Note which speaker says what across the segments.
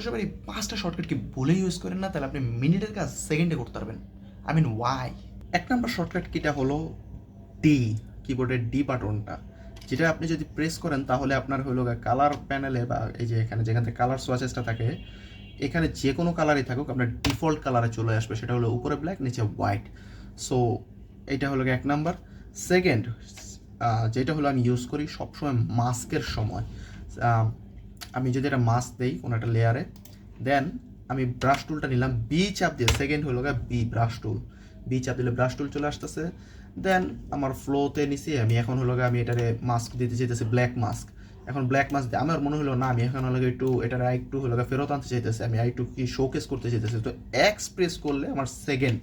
Speaker 1: ফটোশপের এই পাঁচটা shortcut key বলে ইউজ করেন না, তাহলে আপনি মিনিটের কাজ সেকেন্ডে করতে পারবেন। আই মিন ওয়াই এক নম্বর শর্টকাট কিটা হলো ডি কিবোর্ডের ডি বাটনটা যেটা আপনি যদি প্রেস করেন, তাহলে আপনার হলো কালার প্যানেলে বা এই যে এখানে, যেখান থেকে কালার সোয়াচেসটা থাকে, এখানে যে কোনো কালারই থাকুক, আপনার ডিফল্ট কালারে চলে আসবে। সেটা হলো উপরে ব্ল্যাক নিচে হোয়াইট সো এইটা হলো এক নাম্বার সেকেন্ড যেটা হলো আমি ইউজ করি সবসময় মাস্কের সময়। আমি যদি একটা মাস্ক দেই কোনো একটা লেয়ারে দেন আমি ব্রাশ টুলটা নিলাম বি চাপ দিয়ে সেকেন্ড হলো গিয়ে বি ব্রাশ টুল বি চাপ দিলে ব্রাশ টুল চলে আসতেছে। দেন আমার ফ্লোতে নিছি, আমি এখন হলো গিয়ে আমি এটারে মাস্ক দিতে চাইতেছি ব্ল্যাক মাস্ক এখন ব্ল্যাক মাস্ক দিয়ে আমার মনে হলো না, আমি এখন হলো একটু এটার একটু হলো ফেরত আনতে চাইতেছি, আমি একটু কি শোকেস করতে চাইতেছি। তো এক্সপ্রেস করলে আমার সেকেন্ড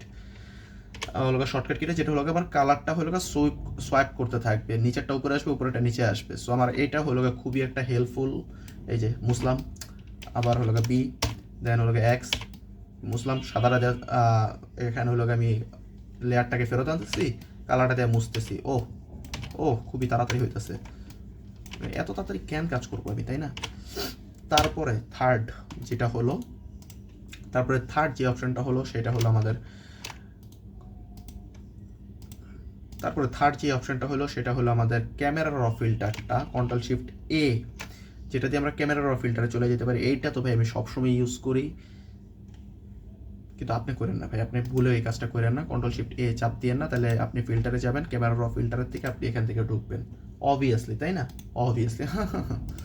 Speaker 1: হলো শর্টকাট কিটা যেটা হলো আমার কালারটা হলো সুইপ সোয়াইপ করতে থাকবে। নিচেরটা উপরে আসবে উপরেটা নিচে আসবে। সো আমার এটা হলো খুবই একটা হেল্পফুল এই যে মুসলাম, আবার হলো বি দেন হলো এক্স মুসলাম সাদাটা যা- এখানে হলো আমি লেয়ারটাকে ফেরত আনতেছি কালারটা দিয়ে মুছতেছি। ও ও, খুবই তাড়াতাড়ি হইতেছে। এত তাড়াতাড়ি কেন কাজ করব আমি, তাই না? তারপরে থার্ড যেটা হলো, তারপরে থার্ড যে অপশনটা হলো, সেটা হলো আমাদের তারপরে থার্ড যে অপশনটা হলো, সেটা হলো আমাদের ক্যামেরার র ফিল্টারটা কন্ট্রোল শিফট এ যেটা দিয়ে আমরা ক্যামেরার র ফিল্টারে চলে যেতে পারি। এইটা তো ভাই আমি সবসময় ইউজ করি। কিন্তু আপনি করেন না ভাই, আপনি ভুলে এই কাজটা করেন না। কন্ট্রোল শিফট এ চাপ দিয়ে না, তাহলে আপনি ফিল্টারে যাবেন ক্যামেরা র ফিল্টারের থেকে আপনি এখান থেকে ঢুকবেন। অবভিয়াসলি তাই না? অবভিয়াসলি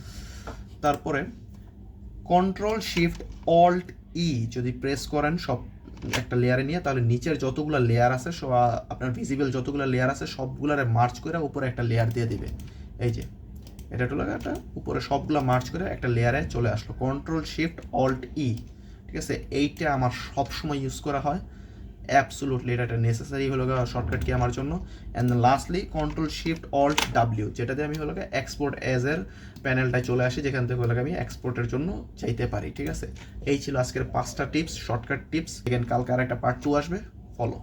Speaker 1: তারপরে কন্ট্রোল শিফট অল্ট ই যদি প্রেস করেন, সব একটা লেয়ারে নিয়ে, তাহলে নিচের যতগুলো লেয়ার আছে, সব আপনার ভিজিবল যতগুলো লেয়ার আছে, সবগুলারে মার্চ করে উপরে একটা লেয়ার দিয়ে দিবে। এই যে, এটা হলো একটা, উপরে সবগুলো মার্চ করে একটা লেয়ারে চলে আসলো। কন্ট্রোল শিফট অল্ট ই ঠিক আছে? এইটা আমার সবসময় ইউজ করা হয়। অ্যাবসুলুটলি এটা একটা নেসেসারি হলো শর্টকাট কি আমার জন্য। And lastly control shift alt W যেটা দিয়ে আমি হলো এক্সপোর্ট এজ এর প্যানেলটায় চলে আসি, যেখান থেকে হলো আমি এক্সপোর্টের জন্য চাইতে পারি, ঠিক আছে? এই ছিল আজকের পাঁচটা টিপস শর্টকাট টিপস এখানে কালকে আর একটা পার্ট টু আসবে ফলো